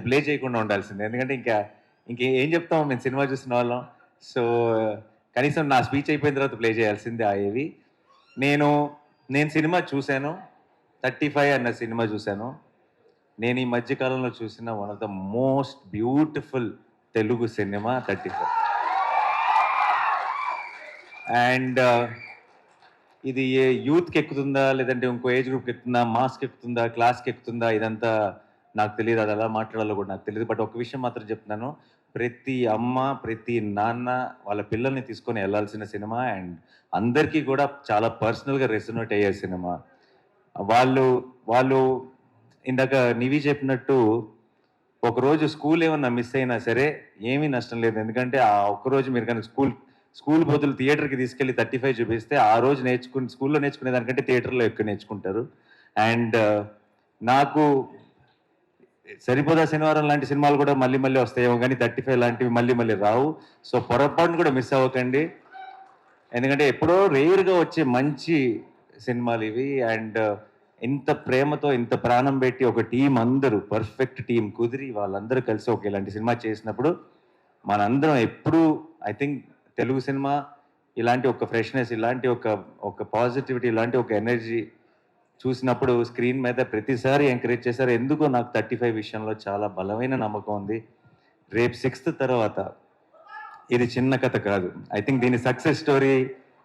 Play చేయకుండా ఉండాల్సింది. ఎందుకంటే ఇంకా ఇంక ఏం చెప్తాం మేము సినిమా చూసిన వాళ్ళం. సో కనీసం నా స్పీచ్ అయిపోయిన తర్వాత ప్లే చేయాల్సిందే ఆ ఏవి. నేను నేను సినిమా చూశాను. థర్టీ ఫైవ్ అన్న సినిమా చూశాను. నేను ఈ మధ్యకాలంలో చూసిన one of the most beautiful Telugu cinema thirty five. And ఇది ఏ యూత్కి ఎక్కుతుందా లేదంటే ఇంకో ఏజ్ గ్రూప్కి ఎక్కుతుందా మాస్కి ఎక్కుతుందా క్లాస్కి ఎక్కుతుందా ఇదంతా నాకు తెలియదు అది ఎలా మాట్లాడాలో కూడా నాకు తెలియదు బట్ ఒక విషయం మాత్రం చెప్తున్నాను. ప్రతి అమ్మ ప్రతి నాన్న వాళ్ళ పిల్లల్ని తీసుకొని వెళ్ళాల్సిన సినిమా అండ్ అందరికీ కూడా చాలా పర్సనల్గా రెసొనేట్ అయ్యే సినిమా. వాళ్ళు వాళ్ళు ఇందాక నివి చెప్పినట్టు ఒకరోజు స్కూల్ ఏమన్నా మిస్ అయినా సరే ఏమీ నష్టం లేదు. ఎందుకంటే ఆ ఒక్కరోజు మీరు కానీ స్కూల్ స్కూల్ బదులు థియేటర్కి తీసుకెళ్ళి థర్టీ ఫైవ్ చూపిస్తే ఆ రోజు నేర్చుకుని స్కూల్లో నేర్చుకునే దానికంటే థియేటర్లో ఎక్కువ నేర్చుకుంటారు. అండ్ నాకు సరిపోదా శనివారం లాంటి సినిమాలు కూడా మళ్ళీ మళ్ళీ వస్తాయేమో కానీ థర్టీ ఫైవ్ లాంటివి మళ్ళీ మళ్ళీ రావు. సో పొరపాటును కూడా మిస్ అవ్వకండి. ఎందుకంటే ఎప్పుడో రేర్గా వచ్చే మంచి సినిమాలు ఇవి. అండ్ uh, ఇంత ప్రేమతో ఇంత ప్రాణం పెట్టి ఒక టీం అందరూ పర్ఫెక్ట్ టీం కుదిరి వాళ్ళందరూ కలిసి ఒక ఇలాంటి సినిమా చేసినప్పుడు మనందరం ఎప్పుడూ ఐ థింక్ తెలుగు సినిమా ఇలాంటి ఒక ఫ్రెష్నెస్ ఇలాంటి ఒక ఒక పాజిటివిటీ ఇలాంటి ఒక ఎనర్జీ చూసినప్పుడు స్క్రీన్ మీద ప్రతిసారి ఎంకరేజ్ చేశారు. ఎందుకో నాకు థర్టీ ఫైవ్ విషయంలో చాలా బలమైన నమ్మకం ఉంది. రేపు సిక్స్త్ తర్వాత ఇది చిన్న కథ కాదు. ఐ థింక్ దీని సక్సెస్ స్టోరీ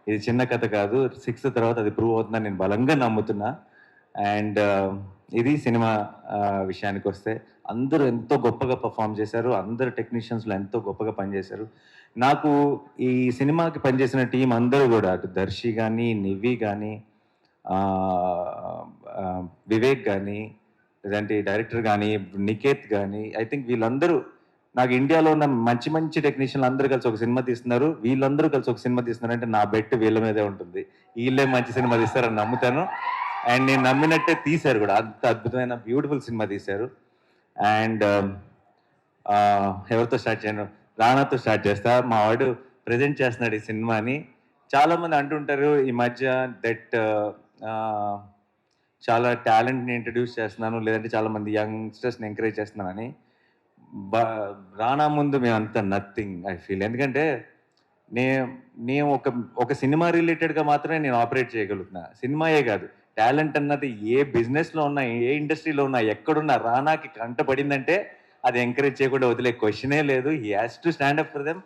ఇది చిన్న కథ కాదు. సిక్స్త్ తర్వాత అది ప్రూవ్ అవుతుందని నేను బలంగా నమ్ముతున్నా. అండ్ uh, ఇది సినిమా uh, విషయానికి వస్తే అందరూ ఎంతో గొప్పగా పర్ఫామ్ చేశారు. అందరు టెక్నీషియన్స్లో ఎంతో గొప్పగా పనిచేశారు. నాకు ఈ సినిమాకి పనిచేసిన టీం అందరూ కూడా అటు దర్శి కానీ నివి కానీ వివేక్ కానీ లేదంటే డైరెక్టర్ కానీ నికేత్ కానీ ఐ థింక్ వీళ్ళందరూ నాకు ఇండియాలో ఉన్న మంచి మంచి టెక్నీషియన్లు అందరూ కలిసి ఒక సినిమా తీస్తున్నారు. వీళ్ళందరూ కలిసి ఒక సినిమా తీస్తున్నారు అంటే నా బెట్ వీళ్ళ మీదే ఉంటుంది. వీళ్ళే మంచి సినిమా తీస్తారని నమ్ముతాను. అండ్ నేను నమ్మినట్టే తీశారు కూడా. అంత అద్భుతమైన బ్యూటిఫుల్ సినిమా తీశారు. అండ్ ఎవరితో స్టార్ట్ చేయను? రానాతో స్టార్ట్ చేస్తా. మా వాడు ప్రజెంట్ చేస్తున్నాడు ఈ సినిమాని. చాలామంది అంటుంటారు ఈ మధ్య దట్ చాలా టాలెంట్ని ఇంట్రడ్యూస్ చేస్తున్నాను లేదంటే చాలా మంది యంగ్స్టర్స్ని ఎంకరేజ్ చేస్తున్నానని. రానా ముందు మేమంతా నథింగ్ ఐ ఫీల్. ఎందుకంటే నే నేను ఒక ఒక సినిమా రిలేటెడ్గా మాత్రమే నేను ఆపరేట్ చేయగలుగుతున్నా. సినిమాయే కాదు టాలెంట్ అన్నది ఏ బిజినెస్లో ఉన్నా ఏ ఇండస్ట్రీలో ఉన్నా ఎక్కడున్నా రానాకి కంట పడిందంటే అది ఎంకరేజ్ చేయకుండా వదిలే క్వశ్చనే లేదు. He has to stand up for them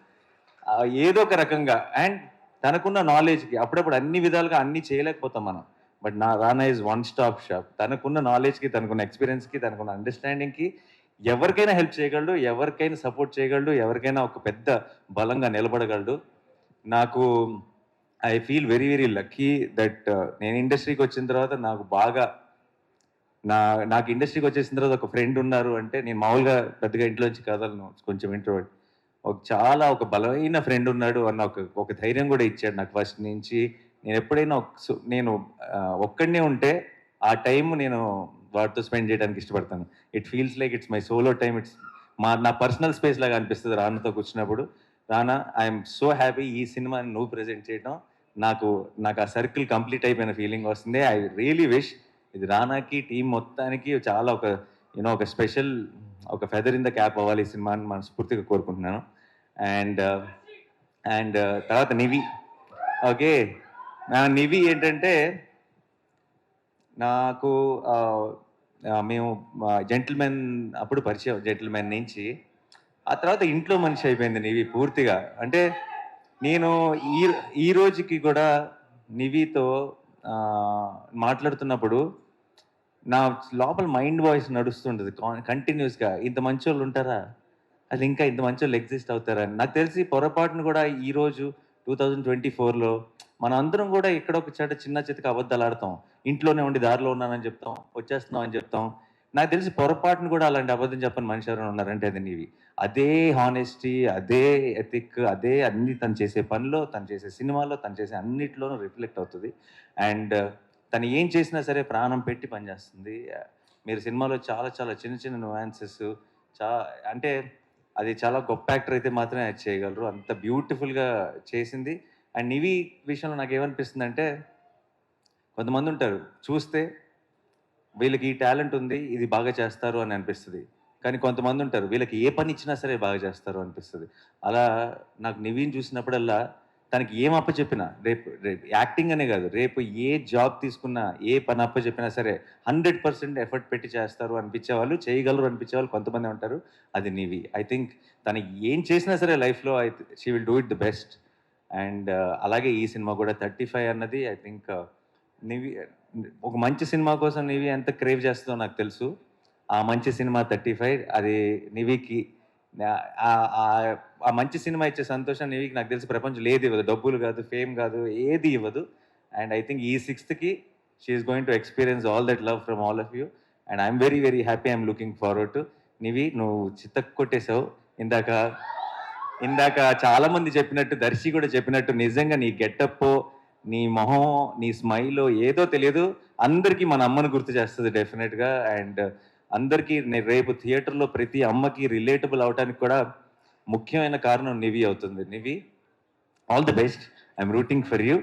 ఏదో ఒక రకంగా. అండ్ తనకున్న నాలెడ్జ్కి అప్పుడప్పుడు అన్ని విధాలుగా అన్ని చేయలేకపోతాం మనం. బట్ నా Rana is one stop shop తనకున్న నాలెడ్జ్కి తనకున్న ఎక్స్పీరియన్స్కి తనకున్న అండర్స్టాండింగ్కి ఎవరికైనా హెల్ప్ చేయగలడు ఎవరికైనా సపోర్ట్ చేయగలడు ఎవరికైనా ఒక పెద్ద బలంగా నిలబడగలడు. నాకు I feel very very lucky that నేను ఇండస్ట్రీకి వచ్చిన తర్వాత నాకు బాగా నా నాకు ఇండస్ట్రీకి వచ్చేసిన తర్వాత ఒక ఫ్రెండ్ ఉన్నారు అంటే నేను మామూలుగా పెద్దగా ఇంట్లోంచి కదలను కొంచెం ఇంట్రోవర్ట్ ఒక చాలా ఒక బలమైన ఫ్రెండ్ ఉన్నాడు అన్న ఒక ఒక ధైర్యం కూడా ఇచ్చాడు నాకు ఫస్ట్ నుంచి. నేను ఎప్పుడైనా నేను ఒక్కడనే ఉంటే ఆ టైం నేను వాటితో స్పెండ్ చేయడానికి ఇష్టపడతాను. It feels like it's my solo time it's మా నా పర్సనల్ స్పేస్ లాగా అనిపిస్తుంది రానాతో కూర్చున్నప్పుడు. రానా ఐఎమ్ సో హ్యాపీ ఈ సినిమాని నువ్వు ప్రజెంట్ చేయడం నాకు నాకు ఆ సర్కిల్ కంప్లీట్ అయిపోయిన ఫీలింగ్ వస్తుంది. ఐ రియలీ విష్ ఇది రానాకి టీం మొత్తానికి చాలా ఒక యూనో ఒక స్పెషల్ ఒక ఫెదర్ ఇన్ ద క్యాప్ అవ్వాలి ఈ సినిమాని మనస్ఫూర్తిగా కోరుకుంటున్నాను. అండ్ అండ్ తర్వాత నివి. ఓకే. నా నివి ఏంటంటే నాకు మేము జెంటిల్మెన్ అప్పుడు పరిచయం జెంటిల్మెన్ నుంచి. ఆ తర్వాత ఇంట్లో మనిషి అయిపోయింది నివి పూర్తిగా. అంటే నేను ఈ ఈ రోజుకి కూడా నివితో మాట్లాడుతున్నప్పుడు నా లోపల మైండ్ వాయిస్ నడుస్తుంటుంది కంటిన్యూస్గా. ఇంత మంచి వాళ్ళు ఉంటారా? అది ఇంకా ఇంత మంచి వాళ్ళు ఎగ్జిస్ట్ అవుతారా? నాకు తెలిసి పొరపాటును కూడా ఈ రోజు టూ థౌజండ్ ట్వంటీ ఫోర్లో మన అందరం కూడా ఇక్కడ ఒక చోట చిన్న చితక అబద్ధాలు ఆడతాం. ఇంట్లోనే ఉండి దారిలో ఉన్నానని చెప్తాం. వచ్చేస్తున్నాం అని చెప్తాం. నాకు తెలిసి పొరపాటును కూడా అలాంటి అబద్ధం చెప్పని మనిషి ఎవరైనా ఉన్నారంటే అది నీవి. అదే హానెస్టీ అదే ఎథిక్ అదే అన్ని తను చేసే పనిలో తను చేసే సినిమాలో తను చేసే అన్నిటిలోనూ రిఫ్లెక్ట్ అవుతుంది. అండ్ తను ఏం చేసినా సరే ప్రాణం పెట్టి పనిచేస్తుంది. మీరు సినిమాలో చాలా చాలా చిన్న చిన్న నువాన్సెస్ చా అంటే అది చాలా గొప్ప యాక్టర్ అయితే మాత్రమే అది చేయగలరు. అంత బ్యూటిఫుల్గా చేసింది. అండ్ ఇవి విషయంలో నాకు ఏమనిపిస్తుంది అంటే కొంతమంది ఉంటారు చూస్తే వీళ్ళకి ఈ టాలెంట్ ఉంది ఇది బాగా చేస్తారు అని అనిపిస్తుంది. కానీ కొంతమంది ఉంటారు వీళ్ళకి ఏ పని ఇచ్చినా సరే బాగా చేస్తారు అనిపిస్తుంది. అలా నాకు నివీన్ చూసినప్పుడల్లా తనకి ఏం అప్పచెప్పినా రేపు రేపు యాక్టింగ్ అనే కాదు రేపు ఏ జాబ్ తీసుకున్నా ఏ పని అప్పచెప్పినా సరే హండ్రెడ్ పర్సెంట్ ఎఫర్ట్ పెట్టి చేస్తారు అనిపించే వాళ్ళు చేయగలరు అనిపించే వాళ్ళు కొంతమంది ఉంటారు. అది నివి. ఐ థింక్ తను ఏం చేసినా సరే లైఫ్లో I she will do it the best. And అలాగే ఈ సినిమా కూడా థర్టీ ఫైవ్ అన్నది ఐ థింక్ నివి ఒక మంచి సినిమా కోసం నివి ఎంత క్రేవ్ చేస్తుందో నాకు తెలుసు. ఆ మంచి సినిమా థర్టీ ఫైవ్ అది నివికి ఆ- మంచి సినిమా ఇచ్చే సంతోషం నివికి నాకు తెలిసి ప్రపంచంలో ఏది ఇవ్వదు. డబ్బులు కాదు ఫేమ్ కాదు ఏది ఇవ్వదు. అండ్ ఐ థింక్ ఈ సిక్స్త్కి she is going to experience all that love from all of you. And I'm very very happy I'm looking forward to Nivi. నువ్వు చిత్తకు కొట్టేశావు ఇందాక ఇందాక చాలా మంది చెప్పినట్టు దర్శి కూడా చెప్పినట్టు నిజంగా నీ గెటప్ నీ మొహం నీ స్మైల్ ఏదో తెలియదు. అందరికీ మన అమ్మను గుర్తు చేస్తుంది డెఫినెట్గా అండ్ అందరికీ రేపు థియేటర్లో ప్రతి అమ్మకి రిలేటబుల్ అవడానికి కూడా ముఖ్యమైన కారణం నివి అవుతుంది. Nivi all the best. I'm rooting for you.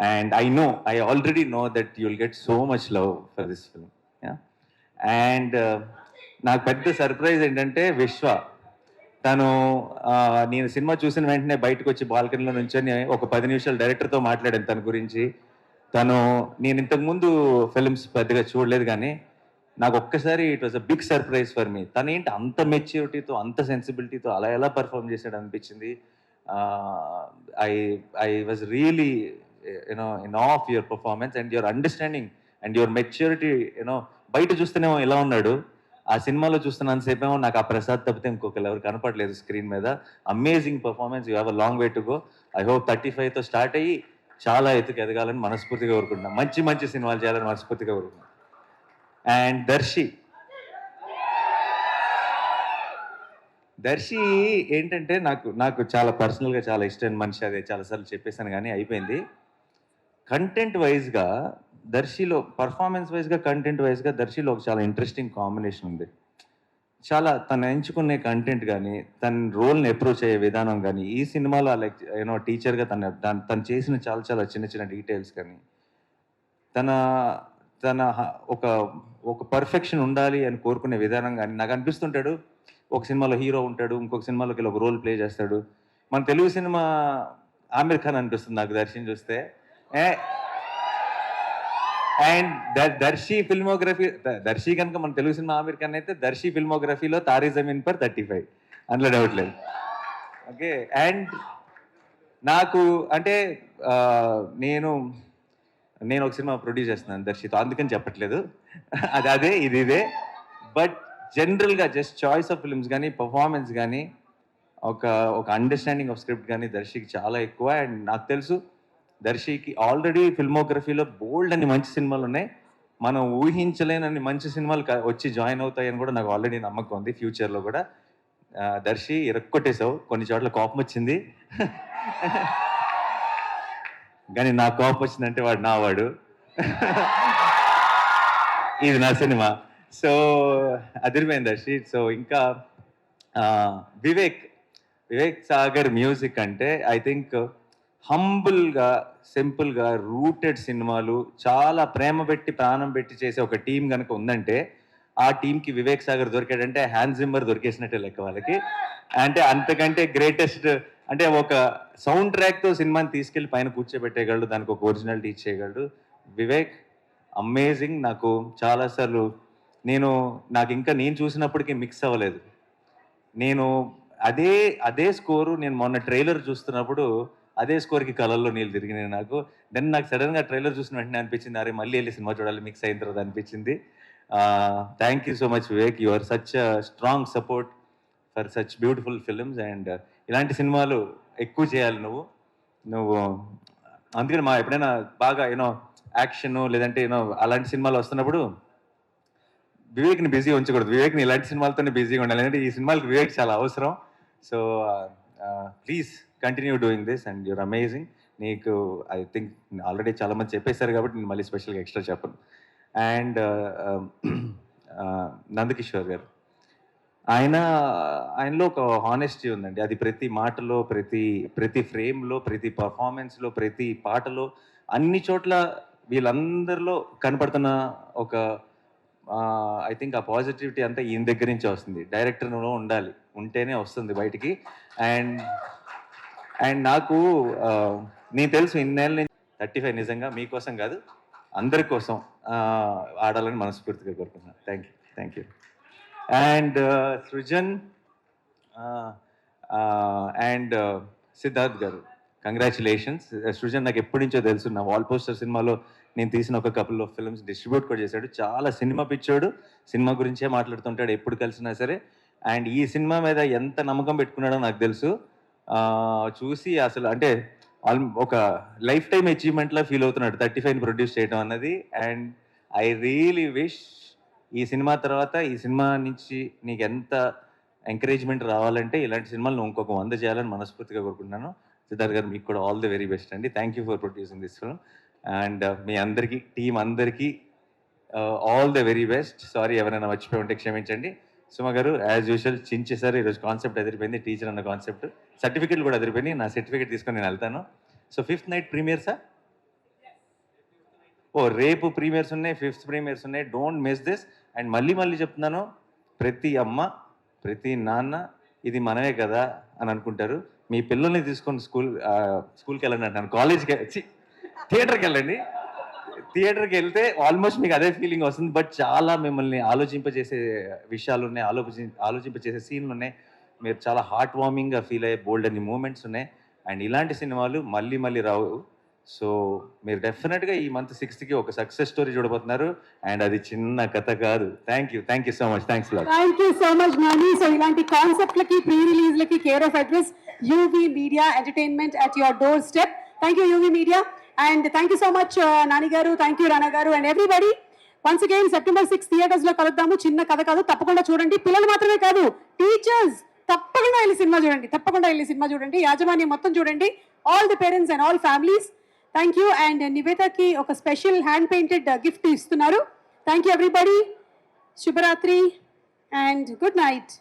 And I know I already know that you'll get so much love for this film. And నాకు పెద్ద సర్ప్రైజ్ ఏంటంటే విశ్వ. తను నేను సినిమా చూసిన వెంటనే బయటకు వచ్చి బాల్కనీలో నుంచొని ఒక పది నిమిషాలు డైరెక్టర్తో మాట్లాడాను తన గురించి. తను నేను ఇంతకుముందు ఫిల్మ్స్ పెద్దగా చూడలేదు కానీ నాకు ఒక్కసారి it was a big surprise for me తను ఏంటి అంత మెచ్యూరిటీతో అంత సెన్సిబిలిటీతో అలా ఎలా పర్ఫామ్ చేశాడు అనిపించింది? I I was really you know in of your performance and your understanding and your maturity you know బయట చూస్తేనేమో ఇలా ఉన్నాడు. ఆ సినిమాలో చూస్తున్నంతసేపేమో నాకు ఆ ప్రసాద్ తప్పితే ఇంకొకరు ఎవరు కనపడలేదు స్క్రీన్ మీద. Amazing performance you have a long way to go I hope thirty ఫైవ్తో start అయ్యి చాలా ఎత్తుకు ఎదగాలని మనస్ఫూర్తిగా కోరుకుంటున్నాం. మంచి మంచి సినిమాలు చేయాలని మనస్ఫూర్తిగా కోరుకుంటున్నాం. అండ్ దర్శి దర్శి ఏంటంటే నాకు నాకు చాలా పర్సనల్గా చాలా ఇష్టమైన మనిషి అదే. చాలాసార్లు చెప్పేశాను కానీ అయిపోయింది. కంటెంట్ వైజ్గా దర్శిలో పర్ఫార్మెన్స్ వైజ్గా కంటెంట్ వైజ్గా దర్శిలో ఒక చాలా ఇంట్రెస్టింగ్ కాంబినేషన్ ఉంది. చాలా తను ఎంచుకునే కంటెంట్ కానీ తన రోల్ని అప్రోచ్ అయ్యే విధానం కానీ ఈ సినిమాలో లైక్ యూనో టీచర్గా తన తన- తను చేసిన చాలా చాలా చిన్న చిన్న డీటెయిల్స్ కానీ తన తన ఒక ఒక పర్ఫెక్షన్ ఉండాలి అని కోరుకునే విధానం కానీ నాకు అనిపిస్తుంటాడు ఒక సినిమాలో హీరో ఉంటాడు ఇంకొక సినిమాలోకి ఒక రోల్ ప్లే చేస్తాడు. మన తెలుగు సినిమా ఆమిర్ ఖాన్ అనిపిస్తుంది నాకు దర్శనం చూస్తే A and Darshi filmography Darshi కనుక మన తెలుగు సినిమా ఆమిర్ ఖాన్ అయితే దర్శి ఫిల్మోగ్రఫీలో తారీ జమీన్ పర్ థర్టీ ఫైవ్. అందులో డౌట్ లేదు. ఓకే అండ్ నాకు అంటే నేను నేను ఒక సినిమా ప్రొడ్యూస్ చేస్తున్నాను దర్శితో అందుకని చెప్పట్లేదు. అది అదే ఇది ఇదే. బట్ జనరల్గా జస్ట్ చాయిస్ ఆఫ్ ఫిల్మ్స్ కానీ పర్ఫార్మెన్స్ కానీ ఒక ఒక అండర్స్టాండింగ్ ఆఫ్ స్క్రిప్ట్ కానీ దర్శికి చాలా ఎక్కువ. అండ్ నాకు తెలుసు దర్శికి ఆల్రెడీ ఫిల్మోగ్రఫీలో బోల్డ్ అని మంచి సినిమాలు ఉన్నాయి. మనం ఊహించలేనన్ని మంచి సినిమాలు వచ్చి జాయిన్ అవుతాయని కూడా నాకు ఆల్రెడీ నమ్మకం ఉంది ఫ్యూచర్లో కూడా. దర్శి ఇరక్కొట్టేశావు. కొన్ని చోట్ల కోపం వచ్చింది. కానీ నా కోపం వచ్చిందంటే వాడు నా వాడు ఇది నా సినిమా. సో అదిరిపోయింది దర్శి. సో ఇంకా వివేక్. వివేక్ సాగర్ మ్యూజిక్ అంటే ఐ థింక్ హంబుల్గా సింపుల్గా రూటెడ్ సినిమాలు చాలా ప్రేమ పెట్టి ప్రాణం పెట్టి చేసే ఒక టీం కనుక ఉందంటే ఆ టీంకి వివేక్ సాగర్ దొరికాడంటే హ్యాండ్ జిమ్మర్ దొరికేసినట్టే లెక్క వాళ్ళకి. అంటే అంతకంటే గ్రేటెస్ట్ అంటే ఒక సౌండ్ ట్రాక్తో సినిమాని తీసుకెళ్ళి పైన కూర్చోబెట్టేయగలడు దానికి ఒక ఒరిజినాలిటీ ఇచ్చేయగలడు. వివేక్ అమేజింగ్ నాకు చాలాసార్లు నేను నాకు ఇంకా నేను చూసినప్పటికీ మిక్స్ అవ్వలేదు. నేను అదే అదే స్కోరు నేను మొన్న ట్రైలర్ చూస్తున్నప్పుడు అదే స్కోర్కి కలర్లో నీళ్ళు తిరిగినాయి నాకు. దెన్ నాకు సడన్గా ట్రైలర్ చూసిన వెంటనే అనిపించింది అరే మళ్ళీ వెళ్ళి సినిమా చూడాలి మిక్స్ అయిన తర్వాత అనిపించింది. Thank you so much Vivek you are such strong support for such beautiful films and ఇలాంటి సినిమాలు ఎక్కువ చేయాలి నువ్వు. నువ్వు అందుకని మా ఎప్పుడైనా బాగా యూనో యాక్షన్ లేదంటే యూనో అలాంటి సినిమాలు వస్తున్నప్పుడు వివేక్ని బిజీ ఉంచకూడదు. వివేక్ని ఇలాంటి సినిమాలతోనే బిజీగా ఉండాలి. ఎందుకంటే ఈ సినిమాలకు వివేక్ చాలా అవసరం. So please continue doing this and your amazing నీకు ఐ థింక్ ఆల్రెడీ చాలా మంది చెప్పేశారు కాబట్టి నేను మళ్ళీ స్పెషల్గా ఎక్స్ట్రా చెప్పను. And uh, um, uh, Nandakishore garu. ఆయన ఆయనలో ఒక హానెస్టీ ఉందండి. అది ప్రతి మాటలో ప్రతి ప్రతి ఫ్రేమ్లో ప్రతి పర్ఫార్మెన్స్లో ప్రతి పాటలో అన్ని చోట్ల వీళ్ళందరిలో కనపడుతున్న ఒక ఐ థింక్ ఆ పాజిటివిటీ అంతా ఈయన దగ్గర నుంచి వస్తుంది. డైరెక్టర్లో ఉండాలి. ఉంటేనే వస్తుంది బయటికి. అండ్ అండ్ నాకు నేను తెలుసు ఇన్నేళ్ళ నుంచి థర్టీ ఫైవ్ నిజంగా మీకోసం కాదు అందరి కోసం ఆడాలని మనస్ఫూర్తిగా కోరుకున్నాను thank you thank you and Srujan and Siddharth garu congratulations Srujan నాకు ఎప్పటి నుంచో తెలుసు నా వాల్ పోస్టర్ సినిమాలో నేను తీసిన ఒక కపుల్ ఆఫ్ ఫిల్మ్స్ డిస్ట్రిబ్యూట్ కూడా చేశాడు. చాలా సినిమా పిచ్చాడు సినిమా గురించే మాట్లాడుతుంటాడు ఎప్పుడు కలిసినా సరే. అండ్ ఈ సినిమా మీద ఎంత నమ్మకం పెట్టుకున్నాడో నాకు తెలుసు. చూసి అసలు అంటే ఆల్ ఒక లైఫ్ టైం అచీవ్మెంట్లా ఫీల్ అవుతున్నాడు. థర్టీ ఫైవ్ ప్రొడ్యూస్ చేయడం అన్నది. అండ్ ఐ రియలీ విష్ ఈ సినిమా తర్వాత ఈ సినిమా నుంచి నీకు ఎంత ఎంకరేజ్మెంట్ రావాలంటే ఇలాంటి సినిమాలు ఇంకొక వంద చేయాలని మనస్ఫూర్తిగా కోరుకుంటున్నాను. సిద్ధార్థ్ గారు మీకు కూడా ఆల్ ది వెరీ బెస్ట్ అండి. Thank you for producing this film. And uh, మీ అందరికీ టీం అందరికీ uh, all the very best. Sorry ఎవరైనా మర్చిపోయి ఉంటే క్షమించండి. సుమ గారు యాజ్ యూజువల్ చించేసారు ఈరోజు కాన్సెప్ట్ ఎదిరిపోయింది టీచర్ అన్న కాన్సెప్ట్ సర్టిఫికెట్లు కూడా ఎదిరిపోయింది నా సర్టిఫికేట్ తీసుకొని నేను వెళ్తాను. So fifth night premiere sir ఓ రేపు ప్రీమియర్స్ ఉన్నాయి. ఫిఫ్త్ ప్రీమియర్స్ ఉన్నాయి. డోంట్ మిస్ దిస్ అండ్ మళ్ళీ మళ్ళీ చెప్తున్నాను. ప్రతి అమ్మ ప్రతి నాన్న ఇది మనమే కదా అని అనుకుంటారు. మీ పిల్లల్ని తీసుకొని స్కూల్ స్కూల్కి వెళ్ళండి అంటాను కాలేజ్కి థియేటర్కి వెళ్ళండి. థియేటర్కి వెళ్తే ఆల్మోస్ట్ మీకు అదే ఫీలింగ్ వస్తుంది. బట్ చాలా మిమ్మల్ని ఆలోచింపజేసే విషయాలు ఉన్నాయి ఆలోచి ఆలోచింపజేసే సీన్లు ఉన్నాయి మీరు చాలా హార్ట్ వార్మింగ్గా ఫీల్ అయ్యే బోల్డ్ అన్ని మూమెంట్స్ ఉన్నాయి. అండ్ ఇలాంటి సినిమాలు మళ్ళీ మళ్ళీ రావు. సో మీరు డెఫినెట్గా ఈ మంత్ సిక్స్త్కి ఒక సక్సెస్ స్టోరీ చూడబోతున్నారు. అండ్ అది చిన్న కథ కాదు. Thank you thank you so much thanks thank you so much Nani so ఇలాంటి కాన్సెప్ట్లకి pre రిలీజ్లకి care of address UV media entertainment at your doorstep thank you UV media and thank you so much Nani garu thank you Rana garu and everybody once again September six థియేటర్స్లో కలుద్దాము. చిన్న కథ కాదు తప్పకుండా చూడండి. పిల్లలు మాత్రమే కాదు టీచర్స్ తప్పకుండా వెళ్ళి సినిమా చూడండి. తప్పకుండా వెళ్ళి సినిమా చూడండి. యాజమాన్యం మొత్తం చూడండి. All the parents and all families thank you and నివేదకి ఒక స్పెషల్ హ్యాండ్ పెయింటెడ్ గిఫ్ట్ ఇస్తున్నారు. థ్యాంక్ యూ ఎవ్రీబడి శుభరాత్రి అండ్ గుడ్ నైట్